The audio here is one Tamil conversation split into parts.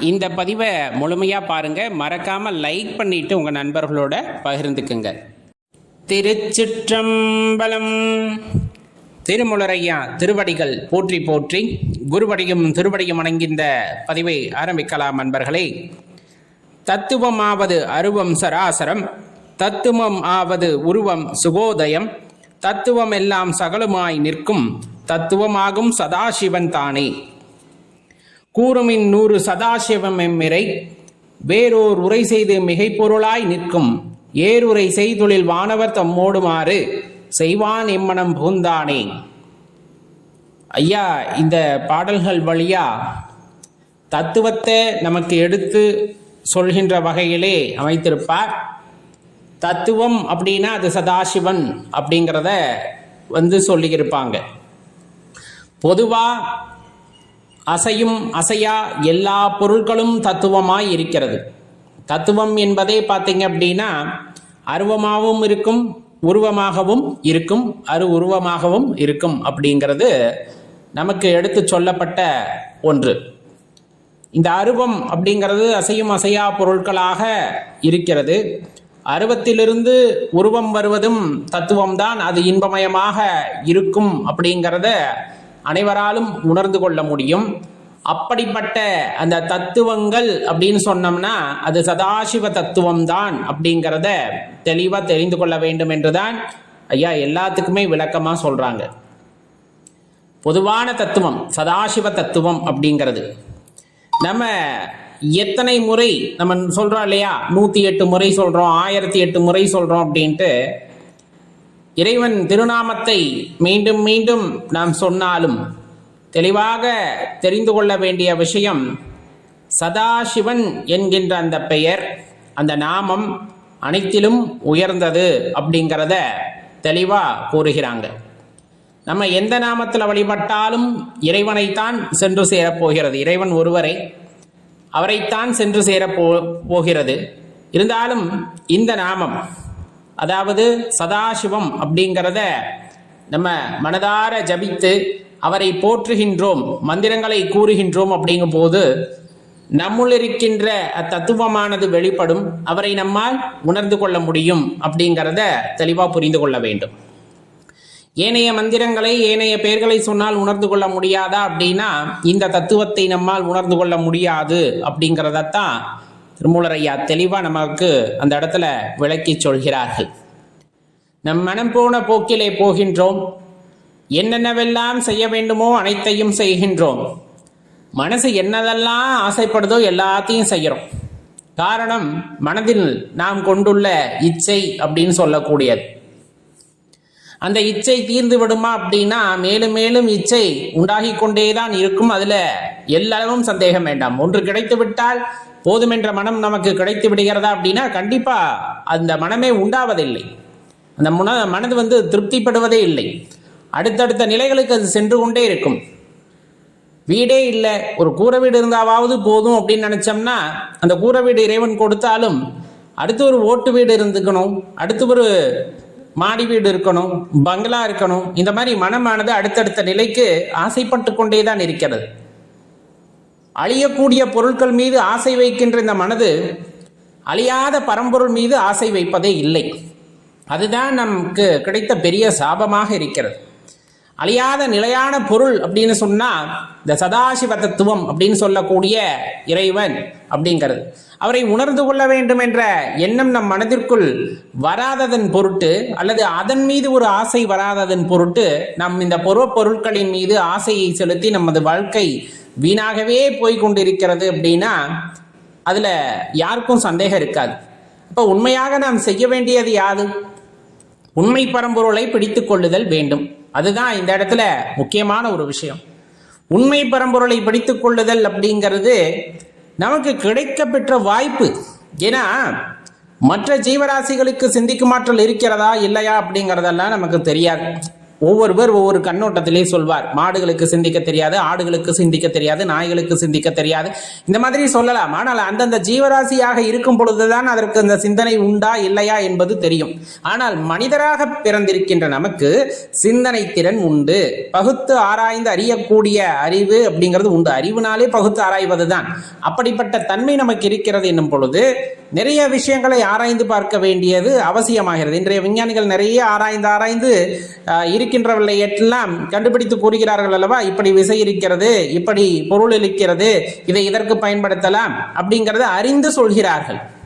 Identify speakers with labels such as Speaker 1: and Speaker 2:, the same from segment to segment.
Speaker 1: இந்த பதிவை முழுமையாக பாருங்கள் மறக்காமல் லைக் பண்ணிவிட்டு உங்கள் நண்பர்களோட பகிர்ந்துக்குங்க. திருச்சிற்றம்பலம் திருமுலரையா திருவடிகள் போற்றி போற்றி குருவடியும் திருவடியும் வணங்கிந்த பதிவை ஆரம்பிக்கலாம் நண்பர்களே. தத்துவமாவது அருவம் சராசரம் தத்துவம் ஆவது உருவம் சுகோதயம் தத்துவம் எல்லாம் சகலுமாய் நிற்கும் தத்துவமாகும் சதாசிவன் தானே. கூறுமின் நூறு சதாசிவம் எம்மிரை வேறோர் உரை செய்து மிகைப்பொருளாய் நிற்கும். ஏறுரை செய்தொழில் வானவர் தம்மோடுமாறு செய்வான் எம்மனம் புகுந்தானே. ஐயா இந்த பாடல்கள் வழியா தத்துவத்தை நமக்கு எடுத்து சொல்கின்ற வகையிலே அமைத்திருப்பார். தத்துவம் அப்படின்னா அது சதாசிவன் அப்படிங்கிறத வந்து சொல்லியிருப்பாங்க. பொதுவாக அசையும் அசையா எல்லா பொருட்களும் தத்துவமாய் இருக்கிறது. தத்துவம் என்பதே பார்த்தீங்க அப்படின்னா அருவமாகவும் இருக்கும் உருவமாகவும் இருக்கும் அரு உருவமாகவும் இருக்கும் அப்படிங்கிறது நமக்கு எடுத்து சொல்லப்பட்ட ஒன்று. இந்த அருவம் அப்படிங்கிறது அசையும் அசையா பொருட்களாக இருக்கிறது. அருவத்திலிருந்து உருவம் வருவதும் தத்துவம்தான். அது இன்பமயமாக இருக்கும் அப்படிங்கிறத அனைவராலும் உணர்ந்து கொள்ள முடியும். அப்படிப்பட்ட அந்த தத்துவங்கள் அப்படின்னு சொன்னோம்னா அது சதாசிவ தத்துவம் தான் அப்படிங்கிறத தெளிவாக தெரிந்து கொள்ள வேண்டும் என்றுதான் ஐயா எல்லாத்துக்குமே விளக்கமாக சொல்றாங்க. பொதுவான தத்துவம் சதாசிவ தத்துவம் அப்படிங்கிறது. நம்ம எத்தனை முறை நம்ம சொல்றோம் இல்லையா? நூத்தி எட்டு முறை சொல்றோம் ஆயிரத்தி எட்டு முறை சொல்றோம் அப்படின்ட்டு இறைவன் திருநாமத்தை மீண்டும் மீண்டும் நாம் சொன்னாலும் தெளிவாக தெரிந்து கொள்ள வேண்டிய விஷயம் சதாசிவன் என்கின்ற அந்த பெயர் அந்த நாமம் அனைத்திலும் உயர்ந்தது அப்படிங்கிறத தெளிவாக கூறுகிறாங்க. நம்ம எந்த நாமத்தில் வழிபட்டாலும் இறைவனைத்தான் சென்று சேரப்போகிறது. இறைவன் ஒருவரை அவரைத்தான் சென்று சேரப்போ போ போகிறது. இருந்தாலும் இந்த நாமம் அதாவது சதாசிவம் அப்படிங்கிறத நம்ம மனதார ஜபித்து அவரை போற்றுகின்றோம் மந்திரங்களை கூறுகின்றோம் அப்படிங்கும் போது நம்முள் இருக்கின்ற அத்தத்துவமானது வெளிப்படும் அவரை நம்மால் உணர்ந்து கொள்ள முடியும் அப்படிங்கிறத தெளிவாக புரிந்து கொள்ள வேண்டும். ஏனைய மந்திரங்களை ஏனைய பெயர்களை சொன்னால் உணர்ந்து கொள்ள முடியாதா அப்படின்னா இந்த தத்துவத்தை நம்மால் உணர்ந்து கொள்ள முடியாது அப்படிங்கிறதத்தான் திருமூலரையா தெளிவாக நமக்கு அந்த இடத்துல விளக்கி சொல்கிறார்கள். நம் மனம் போன போக்கிலே போகின்றோம். என்னென்னவெல்லாம் செய்ய வேண்டுமோ அனைத்தையும் செய்கின்றோம். மனசு என்னதெல்லாம் ஆசைப்படுதோ எல்லாத்தையும் செய்கிறோம். காரணம் மனதில் நாம் கொண்டுள்ள இச்சை அப்படின்னு சொல்லக்கூடியது. அந்த இச்சை தீர்ந்து விடுமா அப்படின்னா மேலும் மேலும் இச்சை உண்டாகி கொண்டேதான் இருக்கும். அதில் எல்லாரும் சந்தேகம் வேண்டாம். ஒன்று கிடைத்து விட்டால் போதுமென்ற மனம் நமக்கு கிடைத்து விடுகிறதா அப்படின்னா கண்டிப்பா அந்த மனமே உண்டாவதில்லை. அந்த முன மனது வந்து திருப்திப்படுவதே இல்லை. அடுத்தடுத்த நிலைகளுக்கு அது சென்று கொண்டே இருக்கும். வீடே இல்லை ஒரு கூரை வீடு இருந்தாவது போதும் அப்படின்னு நினைச்சோம்னா அந்த கூரை வீடு இறைவன் கொடுத்தாலும் அடுத்து ஒரு ஓட்டு வீடு இருந்துக்கணும் அடுத்து ஒரு மாடி வீடு இருக்கணும் பங்களா இருக்கணும் இந்த மாதிரி மனமானது அடுத்தடுத்த நிலைக்கு ஆசைப்பட்டு கொண்டே தான் இருக்கிறது. அழியக்கூடிய பொருட்கள் மீது ஆசை வைக்கின்ற இந்த மனது அழியாத பரம்பொருள் மீது ஆசை வைப்பதே இல்லை. அதுதான் நமக்கு கிடைத்த பெரிய சாபமாக இருக்கிறது. அழியாத நிலையான பொருள் அப்படின்னு சொன்னால் இந்த சதாசிவ தத்துவம் அப்படின்னு சொல்லக்கூடிய இறைவன் அப்படிங்கிறது. அவரை உணர்ந்து கொள்ள வேண்டும் என்ற எண்ணம் நம் மனதிற்குள் வராததன் பொருட்டு அல்லது அதன் மீது ஒரு ஆசை வராததன் பொருட்டு நம் இந்த பொருள் பொருட்களின் மீது ஆசையை செலுத்தி நமது வாழ்க்கை வீணாகவே போய் கொண்டிருக்கிறது அப்படின்னா அதுல யாருக்கும் சந்தேகம் இருக்காது. அப்ப உண்மையாக நாம் செய்ய வேண்டியது யாது? உண்மை பரம்பொருளை பிடித்துக் கொள்ளுதல் வேண்டும். அதுதான் இந்த இடத்துல முக்கியமான ஒரு விஷயம். உண்மை பரம்பொருளை பிடித்துக் கொள்ளுதல் அப்படிங்கிறது நமக்கு கிடைக்க பெற்ற வாய்ப்பு. ஏன்னா மற்ற ஜீவராசிகளுக்கு சிந்திக்கும் ஆற்றல் இருக்கிறதா இல்லையா அப்படிங்கிறதெல்லாம் நமக்கு தெரியாது. ஒவ்வொருவர் ஒவ்வொரு கண்ணோட்டத்திலே சொல்வார். மாடுகளுக்கு சிந்திக்க தெரியாது ஆடுகளுக்கு சிந்திக்க தெரியாது நாய்களுக்கு சிந்திக்க தெரியாது. இந்த மாதிரி சொல்லலாம். ஆனால் அந்தந்த ஜீவராசியாக இருக்கும் பொழுதுதான் அதற்கு அந்த சிந்தனை உண்டா இல்லையா என்பது தெரியும். ஆனால் மனிதராக பிறந்திருக்கின்ற நமக்கு சிந்தனை திறன் உண்டு. பகுத்து ஆராய்ந்து அறியக்கூடிய அறிவு அப்படிங்கிறது உண்டு. அறிவுனாலே பகுத்து ஆராய்வது தான் அப்படிப்பட்ட தன்மை நமக்கு இருக்கிறது என்னும் பொழுது நிறைய விஷயங்களை ஆராய்ந்து பார்க்க வேண்டியது அவசியமாகிறது. இன்றைய விஞ்ஞானிகள் நிறைய ஆராய்ந்து ஆராய்ந்து இருக்க இருக்கின்றவர்களை எல்லாம் கண்டுபிடித்து கூறுகிறார்கள் அல்லவா? இப்படி விசை இருக்கிறது இப்படி பொருள் இருக்கிறது இதை இதற்கு பயன்படுத்தலாம் அப்படிங்கிறத அறிந்து சொல்கிறார்கள்.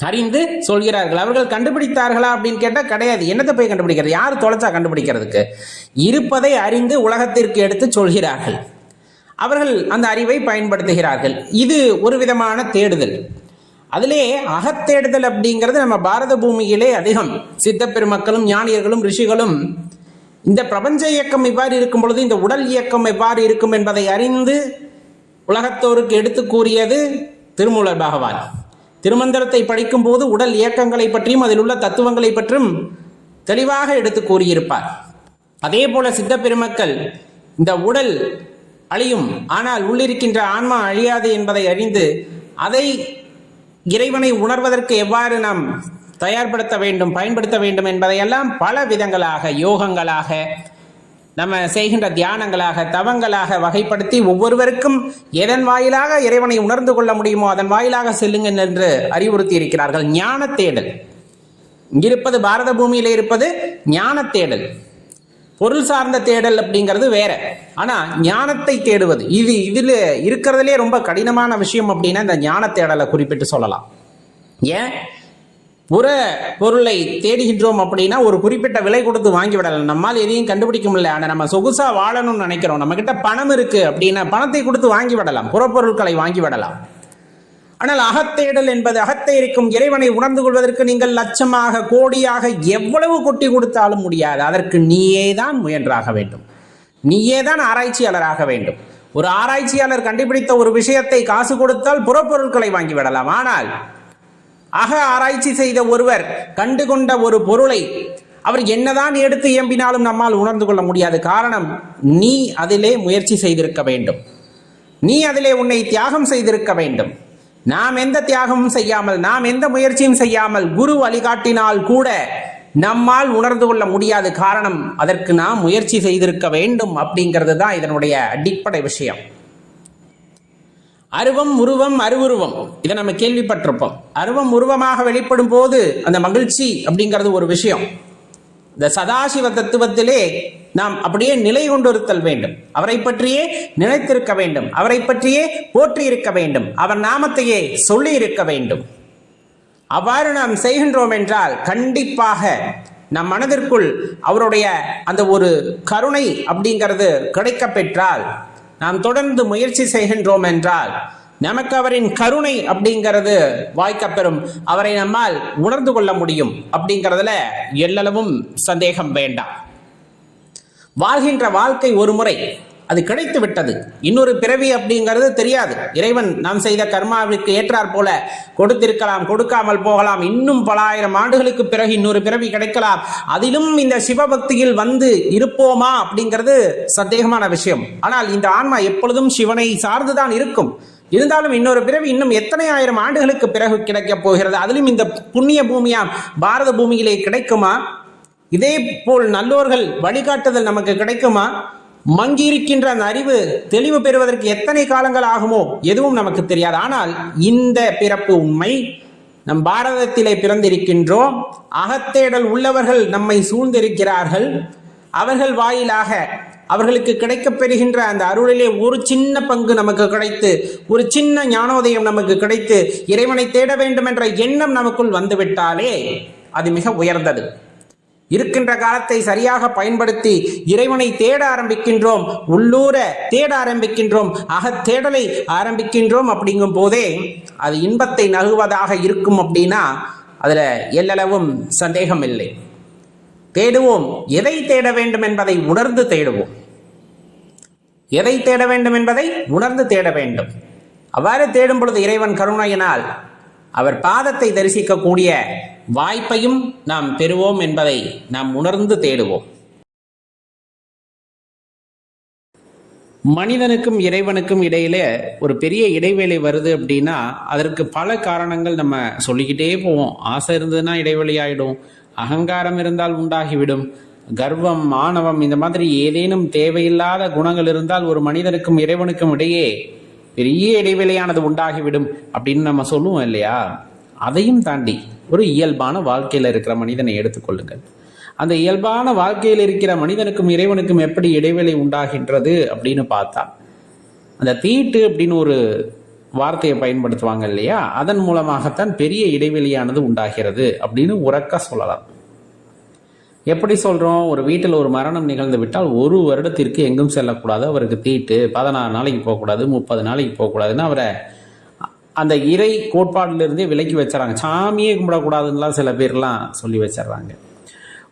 Speaker 1: அறிந்து சொல்கிறார்கள். அவர்கள் கண்டுபிடித்தார்களா அப்படின்னு கேட்டால் கிடையாது. என்னத்தை போய் கண்டுபிடிக்கிறது? யார் தொலைச்சா கண்டுபிடிக்கிறதுக்கு? இருப்பதை அறிந்து உலகத்திற்கு எடுத்து சொல்கிறார்கள். அவர்கள் அந்த அறிவை பயன்படுத்துகிறார்கள். இது ஒரு விதமான தேடுதல். அதிலே அகத்தேடுதல் அப்படிங்கிறது நம்ம பாரத பூமியிலே அதிகம். சித்த பெருமக்களும் ஞானியர்களும் ரிஷிகளும் இந்த பிரபஞ்ச இயக்கம் இவ்வாறு இருக்கும் பொழுது இந்த உடல் இயக்கம் எவ்வாறு இருக்கும் என்பதை அறிந்து உலகத்தோருக்கு எடுத்து கூறியது திருமூலர் பகவான். திருமந்திரத்தை படிக்கும் போது உடல் இயக்கங்களை பற்றியும் அதில் உள்ள தத்துவங்களை பற்றியும் தெளிவாக எடுத்து கூறியிருப்பார். அதே போல சித்த பெருமக்கள் இந்த உடல் அழியும் ஆனால் உள்ளிருக்கின்ற ஆன்மா அழியாது என்பதை அறிந்து அதை இறைவனை உணர்வதற்கு எவ்வாறு நாம் தயார்படுத்த வேண்டும் பயன்படுத்த வேண்டும் என்பதையெல்லாம் பல விதங்களாக யோகங்களாக நம்ம செய்கின்ற தியானங்களாக தவங்களாக வகைப்படுத்தி ஒவ்வொருவருக்கும் எதன் வாயிலாக இறைவனை உணர்ந்து கொள்ள முடியுமோ அதன் வாயிலாக செல்லுங்கள் என்று அறிவுறுத்தி இருக்கிறார்கள். ஞான தேடல் இங்கிருப்பது பாரத பூமியில இருப்பது ஞான தேடல் பொருள் சார்ந்த தேடல் அப்படிங்கிறது வேற. ஆனா ஞானத்தை தேடுவது இது இதுல இருக்கிறதுலே ரொம்ப கடினமான விஷயம் அப்படின்னா இந்த ஞான தேடலை குறிப்பிட்டு சொல்லலாம். ஏன்? புற பொருளை தேடுகின்றோம் அப்படின்னா ஒரு குறிப்பிட்ட விலை கொடுத்து வாங்கி விடலாம். நம்மால் எதையும் கண்டுபிடிக்க முடியல. ஆனால் நம்ம சொகுசா வாழணும்னு நினைக்கிறோம். நம்ம கிட்ட பணம் இருக்கு அப்படின்னா பணத்தை கொடுத்து வாங்கி விடலாம். புறப்பொருட்களை வாங்கி விடலாம். ஆனால் அகத்தேடல் என்பது அகத்தே இருக்கும் இறைவனை உணர்ந்து கொள்வதற்கு நீங்கள் லட்சமாக கோடியாக எவ்வளவு கொட்டி கொடுத்தாலும் முடியாது. அதற்கு நீயே தான் முயன்றாக வேண்டும். நீயே தான் ஆராய்ச்சியாளராக வேண்டும். ஒரு ஆராய்ச்சியாளர் கண்டுபிடித்த ஒரு விஷயத்தை காசு கொடுத்தால் புறப்பொருட்களை வாங்கி விடலாம். ஆனால் அக ஆராய்ச்சி செய்த ஒருவர் கண்டுகொண்ட ஒரு பொருளை அவர் என்னதான் எடுத்து இயம்பினாலும் நம்மால் உணர்ந்து கொள்ள முடியாது. காரணம் நீ அதிலே முயற்சி செய்திருக்க வேண்டும். நீ அதிலே உன்னை தியாகம் செய்திருக்க வேண்டும். நாம் எந்த தியாகமும் செய்யாமல் நாம் எந்த முயற்சியும் செய்யாமல் குரு வழிகாட்டினால் கூட நம்மால் உணர்ந்து கொள்ள முடியாது. காரணம் அதற்கு நாம் முயற்சி செய்திருக்க வேண்டும் அப்படிங்கிறது தான் இதனுடைய அடிப்படை விஷயம். அருவம் உருவம் அருவுருவம். இதை நம்ம கேள்விப்பட்டிருப்போம். அருவம் உருவமாக வெளிப்படும் போது அந்த மகிழ்ச்சி அப்படிங்கிறது ஒரு விஷயம். இந்த சதாசிவ தத்துவத்திலே நாம் அப்படியே நிலை கொண்டிருத்தல் வேண்டும். அவரை பற்றியே நினைத்திருக்க வேண்டும். அவரை பற்றியே போற்றி இருக்க வேண்டும். அவர் நாமத்தையே சொல்லி இருக்க வேண்டும். அவ்வாறு நாம் செய்கின்றோம் என்றால் கண்டிப்பாக நம் மனதிற்குள் அவருடைய அந்த ஒரு கருணை அப்படிங்கிறது கிடைக்க பெற்றால் நாம் தொடர்ந்து முயற்சி செய்கின்றோம் என்றால் நமக்கு அவரின் கருணை அப்படிங்கிறது வாய்க்கப்பெறும். அவரை நம்மால் உணர்ந்து கொள்ள முடியும் அப்படிங்கிறதுல எல்லளவும் சந்தேகம் வேண்டாம். வாழ்கின்ற வாழ்க்கை ஒரு முறை அது கிடைத்து விட்டது. இன்னொரு பிறவி அப்படிங்கிறது தெரியாது. இறைவன் நாம் செய்த கர்மாவிற்கு ஏற்றார் போல கொடுத்திருக்கலாம் கொடுக்காமல் போகலாம். இன்னும் பல ஆயிரம் ஆண்டுகளுக்கு பிறகு இன்னொரு பிறவி கிடைக்கலாம். அதிலும் இந்த சிவபக்தியில் வந்து இருப்போமா அப்படிங்கிறது சந்தேகமான விஷயம். ஆனால் இந்த ஆன்மா எப்பொழுதும் சிவனை சார்ந்துதான் இருக்கும். இருந்தாலும் இன்னொரு பிறவி இன்னும் எத்தனை ஆயிரம் ஆண்டுகளுக்கு பிறகு கிடைக்கப் போகிறது? அதிலும் இந்த புண்ணிய பூமியாம் பாரத பூமியிலே கிடைக்குமா? இதே போல் நல்லோர்கள் வழிகாட்டுதல் நமக்கு கிடைக்குமா? மங்கி இருக்கின்ற அந்த அறிவு தெளிவு பெறுவதற்கு எத்தனை காலங்கள் ஆகுமோ எதுவும் நமக்கு தெரியாது. ஆனால் இந்த பிறப்பு உண்மை. நம் பாரதத்திலே பிறந்திருக்கின்றோம். அகத்தேடல் உள்ளவர்கள் நம்மை சூழ்ந்திருக்கிறார்கள். அவர்கள் வாயிலாக அவர்களுக்கு கிடைக்கப் பெறுகின்ற அந்த அருளிலே ஒரு சின்ன பங்கு நமக்கு கிடைத்து ஒரு சின்ன ஞானோதயம் நமக்கு கிடைத்து இறைவனை தேட வேண்டும் என்ற எண்ணம் நமக்குள் வந்துவிட்டாலே அது மிக உயர்ந்தது. இருக்கின்ற காலத்தை சரியாக பயன்படுத்தி இறைவனை தேட ஆரம்பிக்கின்றோம் உள்ளூர தேட ஆரம்பிக்கின்றோம் அகத்தேடலை ஆரம்பிக்கின்றோம் அப்படிங்கும் போதே அது இன்பத்தை நகுவதாக இருக்கும் அப்படின்னா அதில் எல்லளவும் சந்தேகம் இல்லை தேடுவோம் எதை தேட வேண்டும் என்பதை உணர்ந்து தேடுவோம். எதை தேட வேண்டும் என்பதை உணர்ந்து தேட வேண்டும். அவ்வாறு தேடும் பொழுது இறைவன் கருணையினால் அவர் பாதத்தை தரிசிக்கக்கூடிய வாய்ப்பையும் நாம் பெறுவோம் என்பதை நாம் உணர்ந்து தேடுவோம். மனிதனுக்கும் இறைவனுக்கும் இடையில ஒரு பெரிய இடைவேளை வருது அப்படின்னா அதற்கு பல காரணங்கள் நம்ம சொல்லிக்கிட்டே போவோம். ஆசை இருந்ததுன்னா இடைவெளி ஆயிடும். அகங்காரம் இருந்தால் உண்டாகிவிடும். கர்வம் மாணவம் இந்த மாதிரி ஏதேனும் தேவையில்லாத குணங்கள் இருந்தால் ஒரு மனிதனுக்கும் இறைவனுக்கும் இடையே பெரிய இடைவெளியானது உண்டாகிவிடும் அப்படின்னு நம்ம சொல்லுவோம் இல்லையா? அதையும் தாண்டி ஒரு இயல்பான வாழ்க்கையில் இருக்கிற மனிதனை எடுத்துக்கொள்ளுங்கள் அந்த இயல்பான வாழ்க்கையில் இருக்கிற மனிதனுக்கும் இறைவனுக்கும் எப்படி இடைவெளி உண்டாகின்றது அப்படின்னு பார்த்தா அந்த தீட்டு அப்படின்னு ஒரு வார்த்தையை பயன்படுத்துவாங்க இல்லையா? அதன் மூலமாகத்தான் பெரிய இடைவெளியானது உண்டாகிறது அப்படின்னு உறக்க சொல்லலாம். எப்படி சொல்றோம்? ஒரு வீட்டில் ஒரு மரணம் நிகழ்ந்து விட்டால் ஒரு வருடத்திற்கு எங்கும் செல்லக்கூடாது. அவருக்கு தீட்டு பதினாறு நாளைக்கு போகக்கூடாது முப்பது நாளைக்கு போகக்கூடாதுன்னு அவரை அந்த இறை கோட்பாடிலிருந்தே விலக்கி வச்சிடறாங்க. சாமியே கும்பிடக்கூடாதுன்னெலாம் சில பேர்லாம் சொல்லி வச்சிடுறாங்க.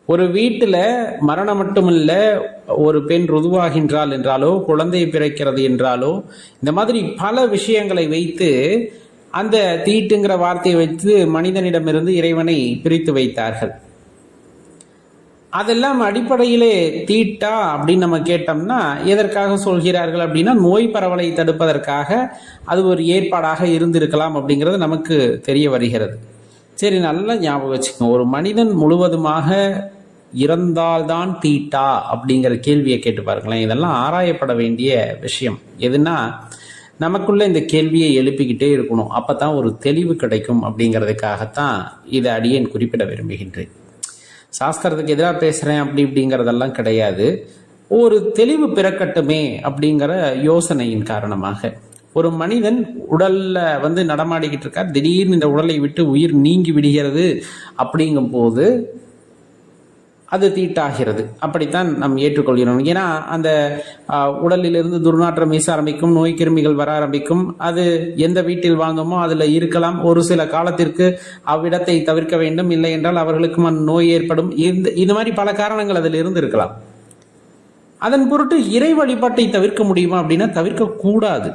Speaker 1: ஒரு வீட்டில் மரணம் மட்டுமில்ல ஒரு பெண் ருதுவாகின்றாள் என்றாலோ குழந்தை பிறக்கிறது என்றாலோ இந்த மாதிரி பல விஷயங்களை வைத்து அந்த தீட்டுங்கிற வார்த்தையை வைத்து மனிதனிடமிருந்து இறைவனை பிரித்து வைத்தார்கள். அதெல்லாம் அடிப்படையிலே தீட்டா அப்படின்னு நம்ம கேட்டோம்னா எதற்காக சொல்கிறார்கள் அப்படின்னா நோய் பரவலை தடுப்பதற்காக அது ஒரு ஏற்பாடாக இருந்திருக்கலாம் அப்படிங்கிறது நமக்கு தெரிய வருகிறது. சரி நல்லா ஞாபகம் வச்சுக்கோங்க ஒரு மனிதன் முழுவதுமாக இறந்தால்தான் தீட்டா அப்படிங்கிற கேள்வியை கேட்டு பாருங்களேன். இதெல்லாம் ஆராயப்பட வேண்டிய விஷயம். எதுனா நமக்குள்ள இந்த கேள்வியை எழுப்பிக்கிட்டே இருக்கணும். அப்போ தான் ஒரு தெளிவு கிடைக்கும் அப்படிங்கிறதுக்காகத்தான் இதை அடியேன் குறிப்பிட விரும்புகின்றேன். சாஸ்திரத்துக்கு எதிராக பேசுகிறேன் அப்படி இப்படிங்கிறதெல்லாம் கிடையாது. ஒரு தெளிவு பிறக்கட்டுமே அப்படிங்கிற யோசனையின் காரணமாக. ஒரு மனிதன் உடல்ல வந்து நடமாடிக்கிட்டு இருக்கார். திடீர்னு இந்த உடலை விட்டு உயிர் நீங்கி விடுகிறது அப்படிங்கும் போது அது தீட்டாகிறது. அப்படித்தான் நாம் ஏற்றுக்கொள்கிறோம். ஏன்னா அந்த உடலிலிருந்து துர்நாற்றம் வீச ஆரம்பிக்கும் நோய் கிருமிகள் வர ஆரம்பிக்கும். அது எந்த வீட்டில் வாழ்ந்தோமோ அதில் இருக்கலாம். ஒரு சில காலத்திற்கு அவ்விடத்தை தவிர்க்க வேண்டும். இல்லை என்றால் அவர்களுக்கும் அந்த நோய் ஏற்படும். இந்த இது மாதிரி பல காரணங்கள் அதில் இருந்து இருக்கலாம் அதன் பொருட்டு இறை வழிபாட்டை தவிர்க்க முடியுமா அப்படின்னா தவிர்க்கக்கூடாது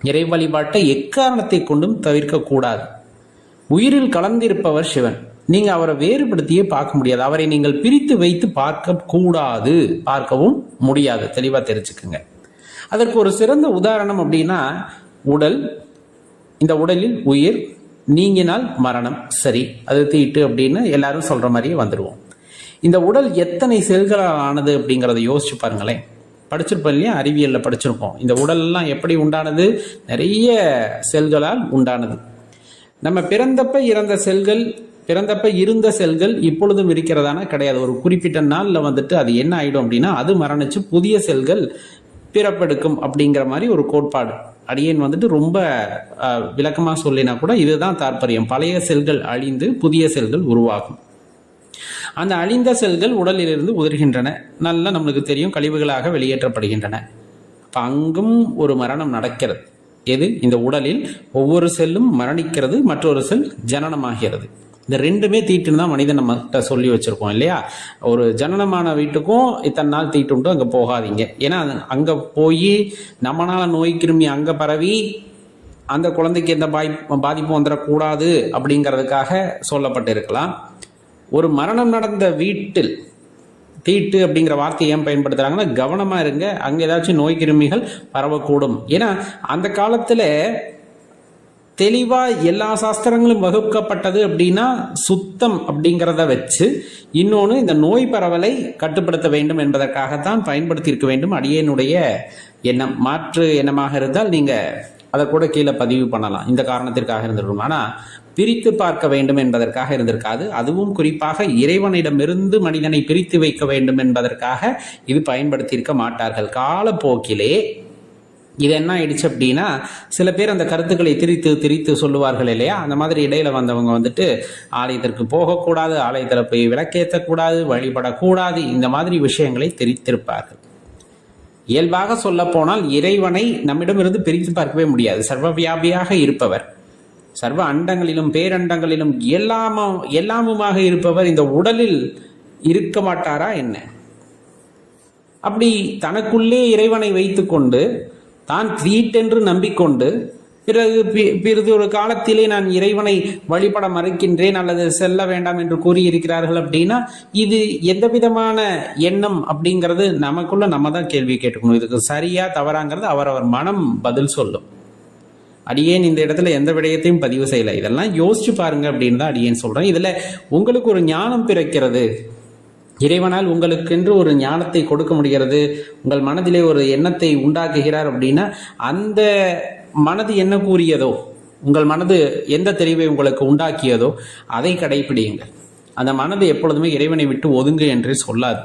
Speaker 1: இறை வழிபாட்டை எக்காரணத்தை கொண்டும் தவிர்க்கக்கூடாது உயிரில் கலந்திருப்பவர் சிவன். நீங்க அவரை வேறுபடுத்தியே பார்க்க முடியாது. அவரை நீங்கள் பிரித்து வைத்து பார்க்க கூடாது. பார்க்கவும் முடியாது. தெளிவா தெரிஞ்சுக்குங்க. அதற்கு ஒரு சிறந்த உதாரணம் அப்படின்னா உடல். இந்த உடலில் உயிர் நீங்கினால் மரணம். சரி அது தீட்டு அப்படின்னு எல்லாரும் சொல்ற மாதிரியே வந்துடுவோம் இந்த உடல் எத்தனை செல்களால் ஆனது அப்படிங்கிறத யோசிச்சு பாருங்களேன். படிச்சிருப்போம் இல்லையா? அறிவியலில் படிச்சிருப்போம். இந்த உடலெல்லாம் எப்படி உண்டானது? நிறைய செல்களால் உண்டானது. நம்ம பிறந்தப்ப இறந்த செல்கள் பிறந்தப்ப இருந்த செல்கள் இப்பொழுதும் இருக்கிறதானா கிடையாது. ஒரு குறிப்பிட்ட நாளில் வந்துட்டு அது என்ன ஆயிடும் அப்படின்னா அது மரணிச்சு புதிய செல்கள் பிறப்பெடுக்கும் அப்படிங்கிற மாதிரி ஒரு கோட்பாடு. அடியேன் வந்துட்டு ரொம்ப விளக்கமாக சொல்லினா கூட இதுதான் தாற்பயம். பழைய செல்கள் அழிந்து புதிய செல்கள் உருவாகும். அந்த அழிந்த செல்கள் உடலிலிருந்து உதிர்கின்றன. நல்லா நம்மளுக்கு தெரியும் கழிவுகளாக வெளியேற்றப்படுகின்றன. அங்கும் ஒரு மரணம் நடக்கிறது. எது? இந்த உடலில் ஒவ்வொரு செல்லும் மரணிக்கிறது மற்றொரு செல் ஜனனமாகிறது. இந்த ரெண்டுமே தீட்டுன்னு தான் மனிதன் நம்மகிட்ட சொல்லி வச்சுருக்கோம் இல்லையா? ஒரு ஜனனமான வீட்டுக்கும் இத்தனை நாள் தீட்டுண்டு அங்கே போகாதீங்க. ஏன்னா அங்கே போய் நம்மளால் நோய் கிருமி அங்கே பரவி அந்த குழந்தைக்கு எந்த பாய் பாதிப்பும் வந்துடக்கூடாது அப்படிங்கிறதுக்காக சொல்லப்பட்டிருக்கலாம். ஒரு மரணம் நடந்த வீட்டில் தீட்டு அப்படிங்கிற வார்த்தையை ஏன் பயன்படுத்துகிறாங்கன்னா கவனமாக இருங்க அங்கே ஏதாச்சும் நோய் கிருமிகள் பரவக்கூடும். ஏன்னா அந்த காலத்தில் தெளிவாக எல்லா சாஸ்திரங்களும் வகுக்கப்பட்டது அப்படின்னா சுத்தம் அப்படிங்கிறத வச்சு இன்னொன்று இந்த நோய் பரவலை கட்டுப்படுத்த வேண்டும் என்பதற்காகத்தான் பயன்படுத்தியிருக்க வேண்டும். அடியேனுடைய எண்ணம். மாற்று எண்ணமாக இருந்தால் நீங்கள் அதை கூட கீழே பதிவு பண்ணலாம். இந்த காரணத்திற்காக இருந்திருக்கும். ஆனால் பிரித்து பார்க்க வேண்டும் என்பதற்காக இருந்திருக்காது. அதுவும் குறிப்பாக இறைவனிடமிருந்து மனிதனை பிரித்து வைக்க வேண்டும் என்பதற்காக இது பயன்படுத்தியிருக்க மாட்டார்கள். காலப்போக்கிலே இது என்ன ஆயிடுச்சு அப்படின்னா சில பேர் அந்த கருத்துக்களை திரித்து திரித்து சொல்லுவார்கள் இல்லையா? அந்த மாதிரி இடையில வந்தவங்க வந்துட்டு ஆலயத்திற்கு போகக்கூடாது ஆலயத்தில் போய் விளக்கேற்றக்கூடாது வழிபடக்கூடாது இந்த மாதிரி விஷயங்களை திரித்திருப்பார்கள். இயல்பாக சொல்ல போனால் இறைவனை நம்மிடமிருந்து பிரித்து பார்க்கவே முடியாது. சர்வவியாபியாக இருப்பவர். சர்வ அண்டங்களிலும் பேரண்டங்களிலும் எல்லாமும் எல்லாமுமாக இருப்பவர் இந்த உடலில் இருக்க மாட்டாரா என்ன? அப்படி தனக்குள்ளே இறைவனை வைத்துக்கொண்டு தான் தீட்டென்று நம்பிக்கொண்டு பிறகு பிறகு பிறிது ஒரு காலத்திலே நான் இறைவனை வழிபட மறுக்கின்றேன் அல்லது செல்ல வேண்டாம் என்று கூறியிருக்கிறார்கள் அப்படின்னா இது எந்த விதமான எண்ணம் அப்படிங்கிறது நமக்குள்ள நம்ம தான் கேள்வி கேட்டுக்கணும். இதுக்கு சரியா தவறாங்கிறது அவரவர் மனம் பதில் சொல்லும். அடியேன் இந்த இடத்துல எந்த விடயத்தையும் பதிவு செய்யலை. இதெல்லாம் யோசிச்சு பாருங்க அப்படின்னு தான் அடியேன் சொல்றேன். இதுல உங்களுக்கு ஒரு ஞானம் பிறக்கிறது. இறைவனால் உங்களுக்கென்று ஒரு ஞானத்தை கொடுக்க முடிகிறது. உங்கள் மனதிலே ஒரு எண்ணத்தை உண்டாக்குகிறார் அப்படின்னா அந்த மனது என்ன கூறியதோ உங்கள் மனது எந்த தெளிவை உங்களுக்கு உண்டாக்கியதோ அதை கடைபிடியுங்கள் அந்த மனது எப்பொழுதுமே இறைவனை விட்டு ஒதுங்கு என்று சொல்லாது.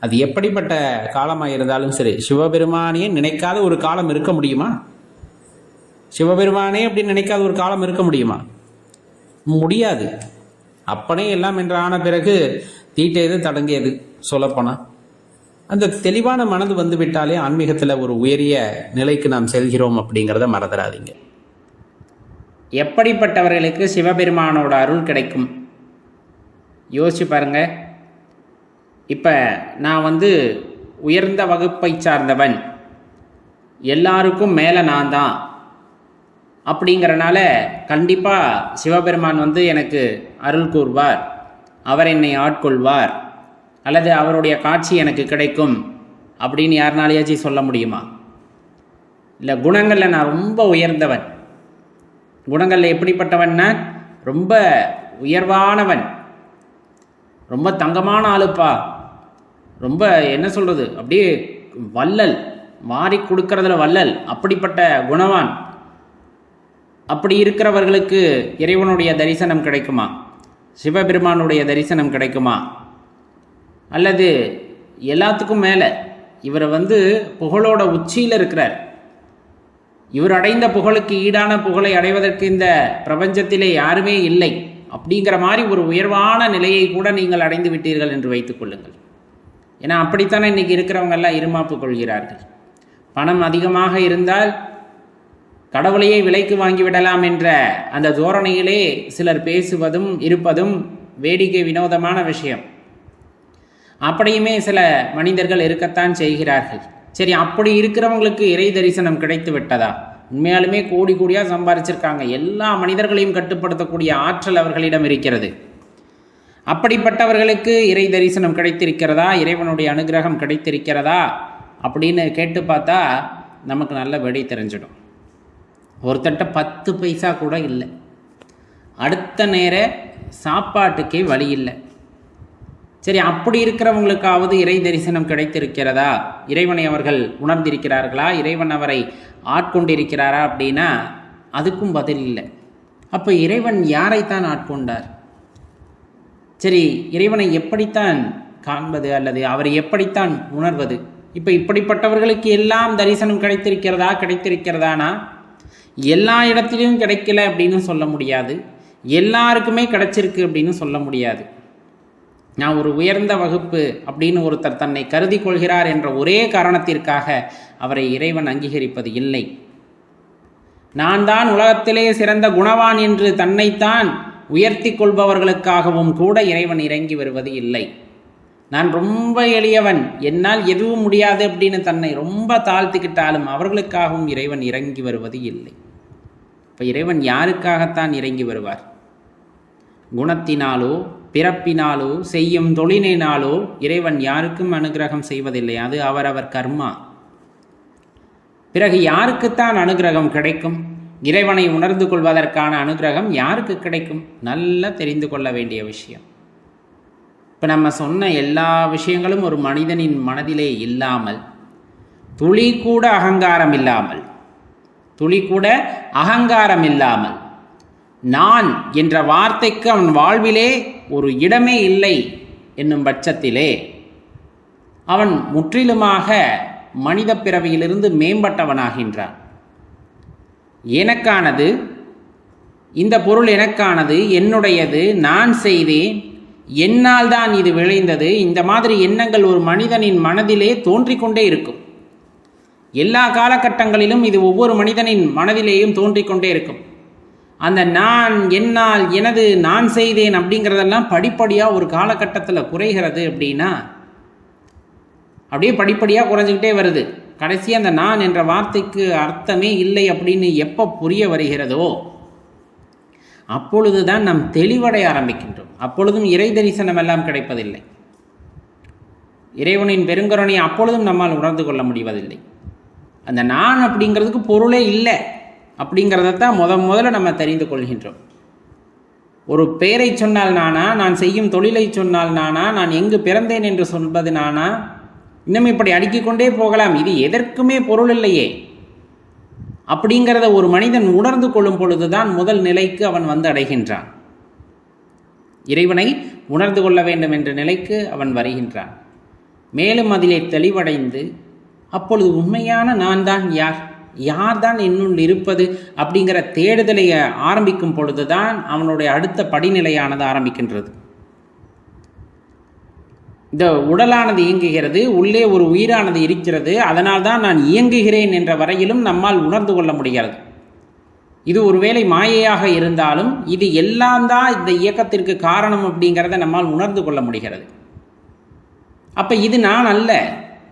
Speaker 1: அது எப்படிப்பட்ட காலமாக இருந்தாலும் சரி சிவபெருமானையே நினைக்காத ஒரு காலம் இருக்க முடியுமா? சிவபெருமானே அப்படின்னு நினைக்காத ஒரு காலம் இருக்க முடியுமா? முடியாது. அப்பனே எல்லாம் என்று ஆன பிறகு தீட்டையது தடங்கியது சொல்லப்போனா. அந்த தெளிவான மனது வந்து விட்டாலே ஆன்மீகத்தில் ஒரு உயரிய நிலைக்கு நாம் செல்கிறோம் அப்படிங்கிறத மறந்துடாதீங்க.
Speaker 2: எப்படிப்பட்டவர்களுக்கு சிவபெருமானோட அருள் கிடைக்கும்? யோசிச்சு பாருங்க. இப்போ நான் வந்து உயர்ந்த வகுப்பை சார்ந்தவன். எல்லாருக்கும் மேலே நான் தான். அப்படிங்கிறனால கண்டிப்பாக சிவபெருமான் வந்து எனக்கு அருள் கூறுவார். அவர் என்னை ஆட்கொள்வார். அல்லது அவருடைய காட்சி எனக்கு கிடைக்கும் அப்படின்னு யாருனாலேயாச்சும் சொல்ல முடியுமா? இல்லை குணங்களில் நான் ரொம்ப உயர்ந்தவன். குணங்களில் எப்படிப்பட்டவன்னா ரொம்ப உயர்வானவன். ரொம்ப தங்கமான ஆளுப்பா. ரொம்ப என்ன சொல்கிறது அப்படியே வள்ளல். மாறி கொடுக்கறதுல வள்ளல். அப்படிப்பட்ட குணவான். அப்படி இருக்கிறவர்களுக்கு இறைவனுடைய தரிசனம் கிடைக்குமா? சிவபெருமானுடைய தரிசனம் கிடைக்குமா? அல்லது எல்லாத்துக்கும் மேலே இவரை வந்து புகழோட உச்சியில் இருக்கிறார். இவர் அடைந்த புகழுக்கு ஈடான புகழை அடைவதற்கு இந்த பிரபஞ்சத்திலே யாருமே இல்லை அப்படிங்கிற மாதிரி ஒரு உயர்வான நிலையை கூட நீங்கள் அடைந்து விட்டீர்கள் என்று வைத்துக் கொள்ளுங்கள். ஏன்னா அப்படித்தானே இன்னைக்கு இருக்கிறவங்க எல்லாம் இருமாப்பு கொள்கிறார்கள். பணம் அதிகமாக இருந்தால் கடவுளையே விலைக்கு வாங்கிவிடலாம் என்ற அந்த தோரணையிலே சிலர் பேசுவதும் இருப்பதும் வேடிக்கை வினோதமான விஷயம். அப்படியுமே சில மனிதர்கள் இருக்கத்தான் செய்கிறார்கள். சரி அப்படி இருக்கிறவங்களுக்கு இறை தரிசனம் கிடைத்து விட்டதா? உண்மையாலுமே கோடி கோடியாக சம்பாரிச்சிருக்காங்க. எல்லா மனிதர்களையும் கட்டுப்படுத்தக்கூடிய ஆற்றல் அவர்களிடம் இருக்கிறது. அப்படிப்பட்டவர்களுக்கு இறை தரிசனம் கிடைத்திருக்கிறதா? இறைவனுடைய அனுகிரகம் கிடைத்திருக்கிறதா? அப்படின்னு கேட்டு பார்த்தா நமக்கு நல்ல விடை தெரிஞ்சிடும். ஒருத்தட்ட பத்து பைசா கூட இல்லை. அடுத்த நேர சாப்பாட்டுக்கே வழி இல்லை. சரி அப்படி இருக்கிறவங்களுக்காவது இறை தரிசனம் கிடைத்திருக்கிறதா? இறைவனை அவர்கள் உணர்ந்திருக்கிறார்களா? இறைவன் அவரை ஆட்கொண்டிருக்கிறாரா அப்படின்னா அதுக்கும் பதில் இல்லை. அப்போ இறைவன் யாரைத்தான் ஆட்கொண்டார்? சரி இறைவனை எப்படித்தான் காண்பது அல்லது அவரை எப்படித்தான் உணர்வது? இப்போ இப்படிப்பட்டவர்களுக்கு எல்லாம் தரிசனம் கிடைத்திருக்கிறதா கிடைத்திருக்கிறதானா? எல்லா இடத்துலையும் கிடைக்கல அப்படின்னு சொல்ல முடியாது. எல்லாருக்குமே கிடைச்சிருக்கு அப்படின்னு சொல்ல முடியாது. நான் ஒரு உயர்ந்த வகுப்பு அப்படின்னு ஒருத்தர் தன்னை கருதி கொள்கிறார் என்ற ஒரே காரணத்திற்காக அவரை இறைவன் அங்கீகரிப்பது இல்லை. நான் தான் உலகத்திலே சிறந்த குணவான் என்று தன்னைத்தான் உயர்த்தி கொள்பவர்களுக்காகவும் கூட இறைவன் இறங்கி வருவது இல்லை. நான் ரொம்ப எளியவன். என்னால் எதுவும் முடியாது அப்படின்னு தன்னை ரொம்ப தாழ்த்திக்கிட்டாலும் அவர்களுக்காகவும் இறைவன் இறங்கி வருவது இல்லை. இப்போ இறைவன் யாருக்காகத்தான் இறங்கி வருவார்? குணத்தினாலோ பிறப்பினாலோ செய்யும் தொழிலினாலோ இறைவன் யாருக்கும் அனுகிரகம் செய்வதில்லை. அது அவரவர் கர்மா. பிறகு யாருக்குத்தான் அனுகிரகம் கிடைக்கும்? இறைவனை உணர்ந்து கொள்வதற்கான அனுகிரகம் யாருக்கு கிடைக்கும்? நல்லா தெரிந்து கொள்ள வேண்டிய விஷயம். இப்போ நம்ம சொன்ன எல்லா விஷயங்களும் ஒரு மனிதனின் மனதிலே இல்லாமல் துளி கூட அகங்காரம் இல்லாமல் துளி கூட அகங்காரம் இல்லாமல் நான் என்ற வார்த்தைக்கு அவன் வாழ்விலே ஒரு இடமே இல்லை என்னும் பட்சத்திலே அவன் முற்றிலுமாக மனித பிறவியிலிருந்து மேம்பட்டவனாகின்றான். எனக்கானது இந்த பொருள் எனக்கானது என்னுடையது நான் செய்தேன் என்னால் தான் இது விளைந்தது? இந்த மாதிரி எண்ணங்கள் ஒரு மனிதனின் மனதிலே தோன்றிக்கொண்டே இருக்கும். எல்லா காலகட்டங்களிலும் இது ஒவ்வொரு மனிதனின் மனதிலேயும் தோன்றிக்கொண்டே இருக்கும். அந்த நான் என்னால் எனது நான் செய்தேன் அப்படிங்கிறதெல்லாம் படிப்படியாக ஒரு காலகட்டத்தில் குறைகிறது அப்படின்னா அப்படியே படிப்படியாக குறைஞ்சிக்கிட்டே வருது. கடைசி அந்த நான் என்ற வார்த்தைக்கு அர்த்தமே இல்லை அப்படின்னு எப்போ புரிய வருகிறதோ அப்பொழுதுதான் நாம் தெளிவடைய ஆரம்பிக்கின்றோம். அப்பொழுதும் இறை தரிசனம் எல்லாம் கிடைப்பதில்லை. இறைவனின் பெருங்கருணையை அப்பொழுதும் நம்மால் உணர்ந்து கொள்ள முடிவதில்லை. அந்த நான் அப்படிங்கிறதுக்கு பொருளே இல்லை. அப்படிங்கிறதத்தான் முத முதல்ல நம்ம தெரிந்து கொள்கின்றோம். ஒரு பெயரை சொன்னால் நானா? நான் செய்யும் தொழிலை சொன்னால் நானா? நான் எங்கு பிறந்தேன் என்று சொல்வது நானா? இன்னும் இப்படி அடுக்கிக்கொண்டே போகலாம். இது எதற்குமே பொருள் இல்லையே. அப்படிங்கிறத ஒரு மனிதன் உணர்ந்து கொள்ளும் பொழுதுதான் முதல் நிலைக்கு அவன் வந்து அடைகின்றான். இறைவனை உணர்ந்து கொள்ள வேண்டும் என்ற நிலைக்கு அவன் வருகின்றான். மேலும் அதிலே தெளிவடைந்து அப்பொழுது உண்மையான நான் தான் யார்? யார் தான் என்னுள் இருப்பது? அப்படிங்கிற தேடுதலை ஆரம்பிக்கும் பொழுதுதான் அவனுடைய அடுத்த படிநிலையானது ஆரம்பிக்கின்றது. இந்த உடலானது இயங்குகிறது உள்ளே ஒரு உயிரானது இருக்கிறது அதனால் தான் நான் இயங்குகிறேன் என்ற வரையிலும் நம்மால் உணர்ந்து கொள்ள முடிகிறது இது ஒருவேளை மாயையாக இருந்தாலும் இது எல்லாம் தான் இந்த இயக்கத்திற்கு காரணம் அப்படிங்கிறத நம்மால் உணர்ந்து கொள்ள முடிகிறது. அப்போ இது நான் அல்ல.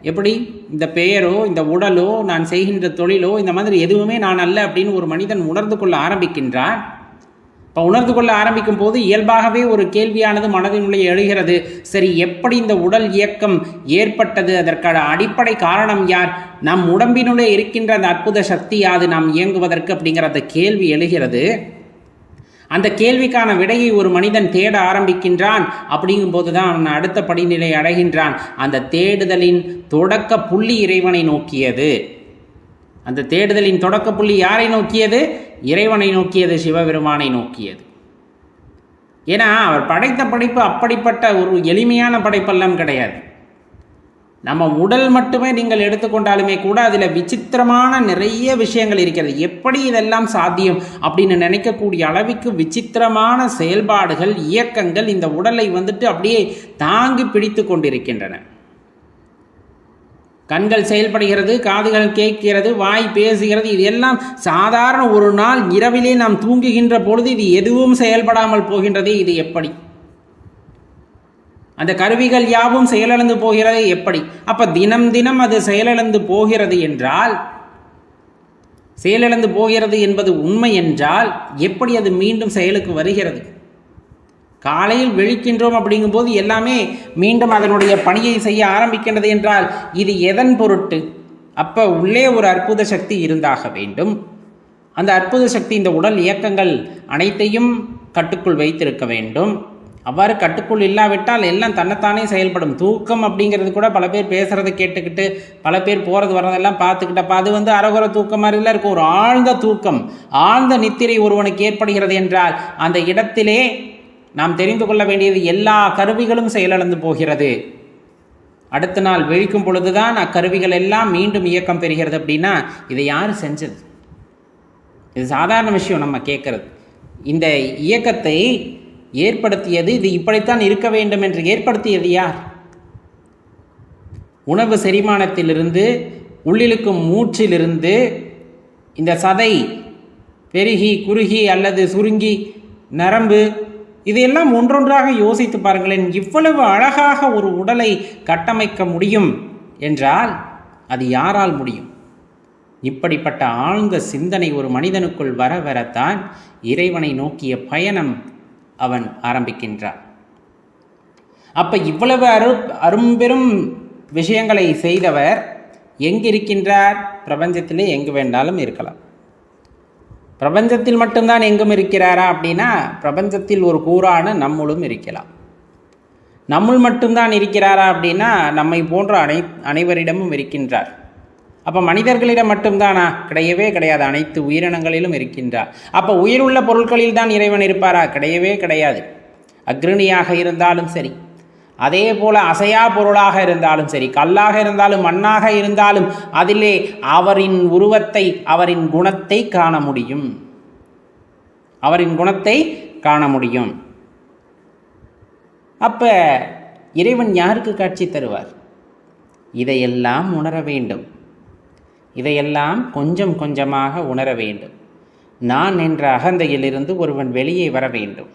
Speaker 2: எப்படி? இந்த பெயரோ இந்த உடலோ நான் செய்கின்ற தொழிலோ இந்த மாதிரி எதுவுமே நான் அல்ல அப்படின்னு ஒரு மனிதன் உணர்ந்து கொள்ள ஆரம்பிக்கின்றான். இப்போ உணர்ந்து கொள்ள ஆரம்பிக்கும் போது இயல்பாகவே ஒரு கேள்வியானது மனதினுள்ளே எழுகிறது. சரி எப்படி இந்த உடல் இயக்கம் ஏற்பட்டது? அதற்கான அடிப்படை காரணம் யார்? நம் உடம்பினுள்ளே இருக்கின்ற அந்த அற்புத சக்தி யாது நாம் இயங்குவதற்கு அப்படிங்கிற அந்த கேள்வி எழுகிறது. அந்த கேள்விக்கான விடையை ஒரு மனிதன் தேட ஆரம்பிக்கின்றான். அப்படிங்கும்போது தான் அவன் அடுத்த படிநிலை அடைகின்றான். அந்த தேடுதலின் தொடக்க புள்ளி இறைவனை நோக்கியது. அந்த தேடுதலின் தொடக்க புள்ளி யாரை நோக்கியது? இறைவனை நோக்கியது சிவபெருமானை நோக்கியது. ஏன்னா அவர் படைத்த படைப்பு அப்படிப்பட்ட ஒரு எளிமையான படைப்பெல்லாம் கிடையாது. நம்ம உடல் மட்டுமே நீங்கள் எடுத்துக்கொண்டாலுமே கூட அதில் விசித்திரமான நிறைய விஷயங்கள் இருக்கிறது. எப்படி இதெல்லாம் சாத்தியம் அப்படின்னு நினைக்கக்கூடிய அளவுக்கு விசித்திரமான செயல்பாடுகள் இயக்கங்கள் இந்த உடலை வந்துட்டு அப்படியே தாங்கி பிடித்து கொண்டிருக்கின்றன. கண்கள் செயல்படுகிறது காதுகள் கேட்கிறது வாய் பேசுகிறது இது எல்லாம் சாதாரண ஒரு நாள் இரவிலே நாம் தூங்குகின்ற பொழுது இது எதுவும் செயல்படாமல் போகின்றதே இது எப்படி? அந்த கருவிகள் யாவும் செயலிழந்து போகிறது எப்படி? அப்ப தினம் தினம் அது செயலிழந்து போகிறது என்றால் செயலிழந்து போகிறது என்பது உண்மை என்றால் எப்படி அது மீண்டும் செயலுக்கு வருகிறது? காலையில் விழிக்கின்றோம் அப்படிங்கும்போது எல்லாமே மீண்டும் அதனுடைய பணியை செய்ய ஆரம்பிக்கின்றது என்றால் இது எதன் பொருட்டு? அப்போ உள்ளே ஒரு அற்புத சக்தி இருந்தாக வேண்டும். அந்த அற்புத சக்தி இந்த உடல் இயக்கங்கள் அனைத்தையும் கட்டுக்குள் வைத்திருக்க வேண்டும். அவ்வாறு கட்டுக்குள் இல்லாவிட்டால் எல்லாம் தன்னைத்தானே செயல்படும். தூக்கம் அப்படிங்கிறது கூட பல பேர் பேசுகிறத கேட்டுக்கிட்டு பல பேர் போகிறது வர்றதெல்லாம் பார்த்துக்கிட்டப்ப அது வந்து அரகுர தூக்கம் மாதிரிலாம் இருக்கும் ஒரு ஆழ்ந்த தூக்கம். ஆழ்ந்த நித்திரை ஒருவனுக்கு ஏற்படுகிறது என்றால் அந்த இடத்திலே நாம் தெரிந்து கொள்ள வேண்டியது எல்லா கருவிகளும் செயலிழந்து போகிறது. அடுத்த நாள் விழிக்கும் பொழுதுதான் அக்கருவிகள் எல்லாம் மீண்டும் இயக்கம் பெறுகிறது அப்படின்னா இதை யார் செஞ்சது? இது சாதாரண விஷயம் நம்ம கேட்கறது. இந்த இயக்கத்தை ஏற்படுத்தியது இது இப்படித்தான் இருக்க வேண்டும் என்று ஏற்படுத்தியது யார்? உணவு செரிமானத்திலிருந்து உள்ளிழுக்கும் மூச்சிலிருந்து இந்த சதை பெருகி குறுகி அல்லது சுருங்கி நரம்பு இதையெல்லாம் ஒன்றொன்றாக யோசித்து பாருங்களேன். இவ்வளவு அழகாக ஒரு உடலை கட்டமைக்க முடியும் என்றால் அது யாரால் முடியும்? இப்படிப்பட்ட ஆழ்ந்த சிந்தனை ஒரு மனிதனுக்குள் வர வரத்தான் இறைவனை நோக்கிய பயணம் அவன் ஆரம்பிக்கின்றான். அப்ப இவ்வளவு அரு அரும்பெரும் விஷயங்களை செய்தவர் எங்கிருக்கின்றார்? பிரபஞ்சத்திலே எங்கு வேண்டாலும் இருக்கலாம். பிரபஞ்சத்தில் மட்டும்தான் எங்கும் இருக்கிறாரா அப்படின்னா பிரபஞ்சத்தில் ஒரு கூறான நம்மளும் இருக்கலாம். நம்முள் மட்டும்தான் இருக்கிறாரா அப்படின்னா நம்மை போன்ற அனை அனைவரிடமும் இருக்கின்றார். அப்போ மனிதர்களிடம் மட்டும்தானா? கிடையவே கிடையாது. அனைத்து உயிரினங்களிலும் இருக்கின்றார். அப்போ உயிருள்ள பொருட்களில் தான் இறைவன் இருப்பாரா? கிடையவே கிடையாது. அக்ரிணியாக இருந்தாலும் சரி. அதே போல அசையா பொருளாக இருந்தாலும் சரி கல்லாக இருந்தாலும் மண்ணாக இருந்தாலும் அதிலே அவரின் உருவத்தை அவரின் குணத்தை காண முடியும். அவரின் குணத்தை காண முடியும். அப்ப இறைவன் யாருக்கு காட்சி தருவார்? இதையெல்லாம் உணர வேண்டும். இதையெல்லாம் கொஞ்சம் கொஞ்சமாக உணர வேண்டும். நான் என்ற அகந்தையிலிருந்து ஒருவன் வெளியே வர வேண்டும்.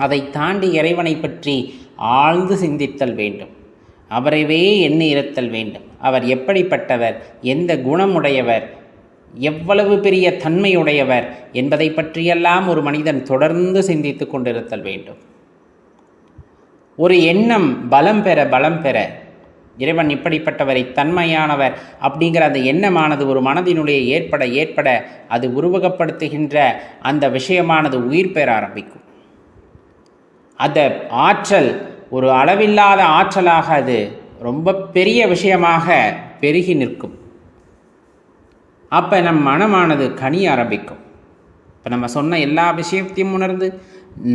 Speaker 2: அதை தாண்டி இறைவனை பற்றி ஆழ்ந்து சிந்தித்தல் வேண்டும். அவரைவே எண்ணி இருத்தல் வேண்டும். அவர் எப்படிப்பட்டவர்? எந்த குணமுடையவர்? எவ்வளவு பெரிய தன்மையுடையவர்? என்பதை பற்றியெல்லாம் ஒரு மனிதன் தொடர்ந்து சிந்தித்து கொண்டிருத்தல் வேண்டும். ஒரு எண்ணம் பலம் பெற பலம் பெற. இறைவன் இப்படிப்பட்டவரை தன்மையானவர் அப்படிங்கிற அந்த எண்ணமானது ஒரு மனதினுடைய ஏற்பட ஏற்பட அது உருவகப்படுத்துகின்ற அந்த விஷயமானது உயிர் பெற ஆரம்பிக்கும். அந்த ஆற்றல் ஒரு அளவில்லாத ஆற்றலாக அது ரொம்ப பெரிய விஷயமாக பெருகி நிற்கும். அப்போ நம் மனமானது கனி ஆரம்பிக்கும். இப்போ நம்ம சொன்ன எல்லா விஷயத்தையும் உணர்ந்து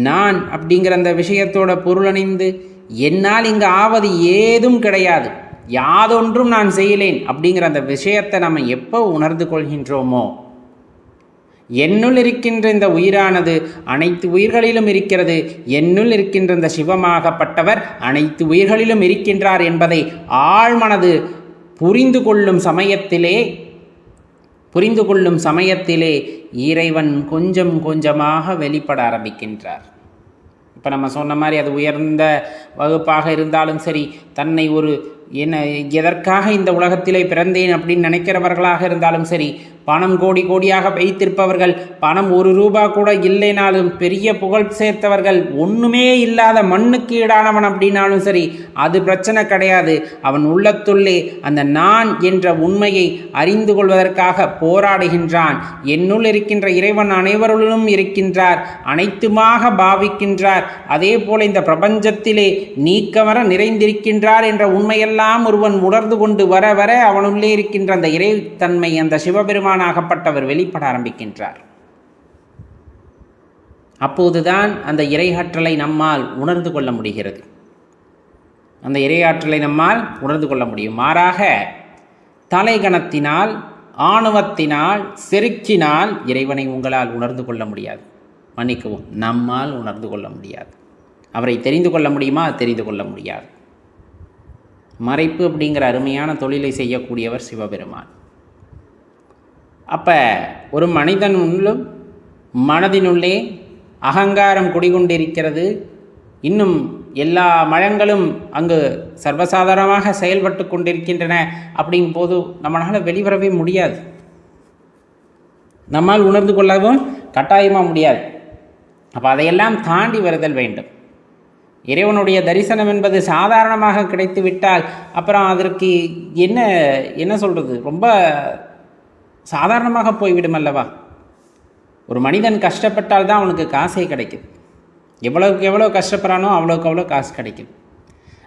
Speaker 2: நான் அப்படிங்கிற அந்த விஷயத்தோட பொருளணிந்து என்னால் இங்கு ஆவது ஏதும் கிடையாது யாதொன்றும் நான் செய்யலேன் அப்படிங்கிற அந்த விஷயத்தை நம்ம எப்போ உணர்ந்து கொள்கின்றோமோ என்னுள் இருக்கின்ற இந்த உயிரானது அனைத்து உயிர்களிலும் இருக்கிறது. என்னுள் இருக்கின்ற இந்த சிவமாகப்பட்டவர் அனைத்து உயிர்களிலும் இருக்கின்றார் என்பதை ஆழ்மனது புரிந்து கொள்ளும் சமயத்திலே புரிந்து கொள்ளும் சமயத்திலே இறைவன் கொஞ்சம் கொஞ்சமாக வெளிப்பட ஆரம்பிக்கின்றார். இப்போ நம்ம சொன்ன மாதிரி அது உயர்ந்த வகுப்பாக இருந்தாலும் சரி தன்னை ஒரு என்ன எதற்காக இந்த உலகத்திலே பிறந்தேன் அப்படின்னு நினைக்கிறவர்களாக இருந்தாலும் சரி பணம் கோடி கோடியாக வைத்திருப்பவர்கள் பணம் ஒரு ரூபா கூட இல்லைனாலும் பெரிய புகழ் சேர்த்தவர்கள் ஒன்றுமே இல்லாத மண்ணுக்கு ஈடானவன் அப்படின்னாலும் சரி அது பிரச்சனை கிடையாது. அவன் உள்ளத்துள்ளே அந்த நான் என்ற உண்மையை அறிந்து கொள்வதற்காக போராடுகின்றான். என்னுள் இருக்கின்ற இறைவன் அனைவருளும் இருக்கின்றார் அனைத்துமாக பாவிக்கின்றார். அதே போல இந்த பிரபஞ்சத்திலே நீக்கவர நிறைந்திருக்கின்றார் என்ற உண்மையெல்லாம் ஒருவன் உணர்ந்து கொண்டு வர வர அவனுள்ளே இருக்கின்ற அந்த இறைத்தன்மை அந்த சிவபெருமான் சிவபெருமானாகப்பட்டவர் வெளிப்பட ஆரம்பிக்கின்றார். அப்போதுதான் அந்த இறையாற்றலை நம்மால் உணர்ந்து கொள்ள முடிகிறது. அந்த இறையாற்றலை நம்மால் உணர்ந்து கொள்ள முடியும். மாறாக தலைகணத்தினால் ஆணவத்தினால் செருக்கினால் இறைவனை உங்களால் உணர்ந்து கொள்ள முடியாது. மன்னிக்கவும் நம்மால் உணர்ந்து கொள்ள முடியாது. அவரை தெரிந்து கொள்ள முடியுமா? தெரிந்து கொள்ள முடியாது. மறைப்பு அப்படிங்கிற அருமையான தொழிலை செய்யக்கூடியவர் சிவபெருமான். அப்போ ஒரு மனிதன் உள்ளும் மனதினுள்ளே அகங்காரம் குடிகொண்டிருக்கிறது. இன்னும் எல்லா மழங்களும் அங்கு சர்வசாதாரணமாக செயல்பட்டு கொண்டிருக்கின்றன அப்படிங்கும் போது நம்மளால் வெளிவரவே முடியாது. நம்மால் உணர்ந்து கொள்ளவும் கட்டாயமாக முடியாது. அப்போ அதையெல்லாம் தாண்டி வருதல் வேண்டும். இறைவனுடைய தரிசனம் என்பது சாதாரணமாக கிடைத்து விட்டால் அப்புறம் அதற்கு என்ன என்ன சொல்கிறது ரொம்ப சாதாரணமாக போய்விடும் அல்லவா ஒரு மனிதன் கஷ்டப்பட்டால் தான் அவனுக்கு காசே கிடைக்கும். எவ்வளோக்கு எவ்வளோ கஷ்டப்படுறானோ அவ்வளோக்கு அவ்வளோ காசு கிடைக்கும்.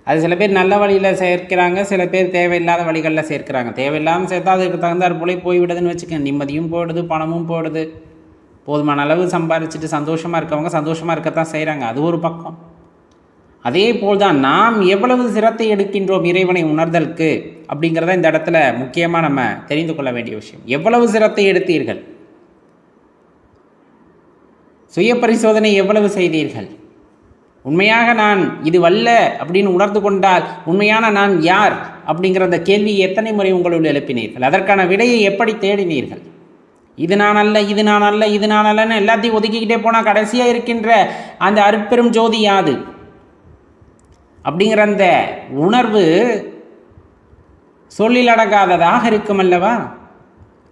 Speaker 2: அது சில பேர் நல்ல வழியில் சேர்க்கிறாங்க சில பேர் தேவையில்லாத வழிகளில் சேர்க்கிறாங்க. தேவையில்லாமல் சேர்த்தா அதுக்கு தகுந்தாற் போல போய்விடுதுன்னு வச்சுக்க நிம்மதியும் போயிடுது பணமும் போயிடுது போதுமான அளவு சம்பாரிச்சிட்டு சந்தோஷமாக இருக்கவங்க சந்தோஷமாக இருக்கத்தான் செய்கிறாங்க அது ஒரு பக்கம். அதே போல்தான் நாம் எவ்வளவு சிரத்தை எடுக்கின்றோம் இறைவனை உணர்தலுக்கு அப்படிங்கிறத இந்த இடத்துல முக்கியமாக நம்ம தெரிந்து கொள்ள வேண்டிய விஷயம். எவ்வளவு சிரத்தை எடுத்தீர்கள்? சுய பரிசோதனை எவ்வளவு செய்தீர்கள்? உண்மையாக நான் இது வல்ல அப்படின்னு உணர்ந்து கொண்டால் உண்மையான நான் யார்? அப்படிங்கிற அந்த கேள்வியை எத்தனை முறை உங்களுள் எழுப்பினீர்கள்? அதற்கான விடையை எப்படி தேடினீர்கள்? இது நான் அல்ல இது நான் அல்ல இது நான் அல்லன்னு எல்லாத்தையும் ஒதுக்கிக்கிட்டே போனால் கடைசியாக இருக்கின்ற அந்த அற்பெரும் ஜோதி யாது? அப்படிங்கிற அந்த உணர்வு சொல்லிலடங்காததாக இருக்கும் அல்லவா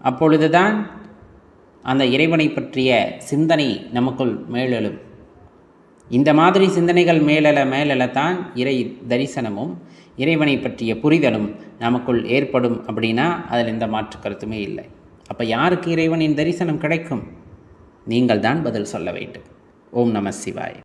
Speaker 2: அப்பொழுதுதான் அந்த இறைவனை பற்றிய சிந்தனை நமக்குள் மேலெழும். இந்த மாதிரி சிந்தனைகள் மேலெழ தான் இறை தரிசனமும் இறைவனை பற்றிய புரிதலும் நமக்குள் ஏற்படும் அப்படின்னா அதில் எந்த மாற்று கருத்துமே இல்லை. அப்போ யாருக்கு இறைவனின் தரிசனம் கிடைக்கும்? நீங்கள் தான் பதில் சொல்ல வேண்டும். ஓம் நம சிவாய்.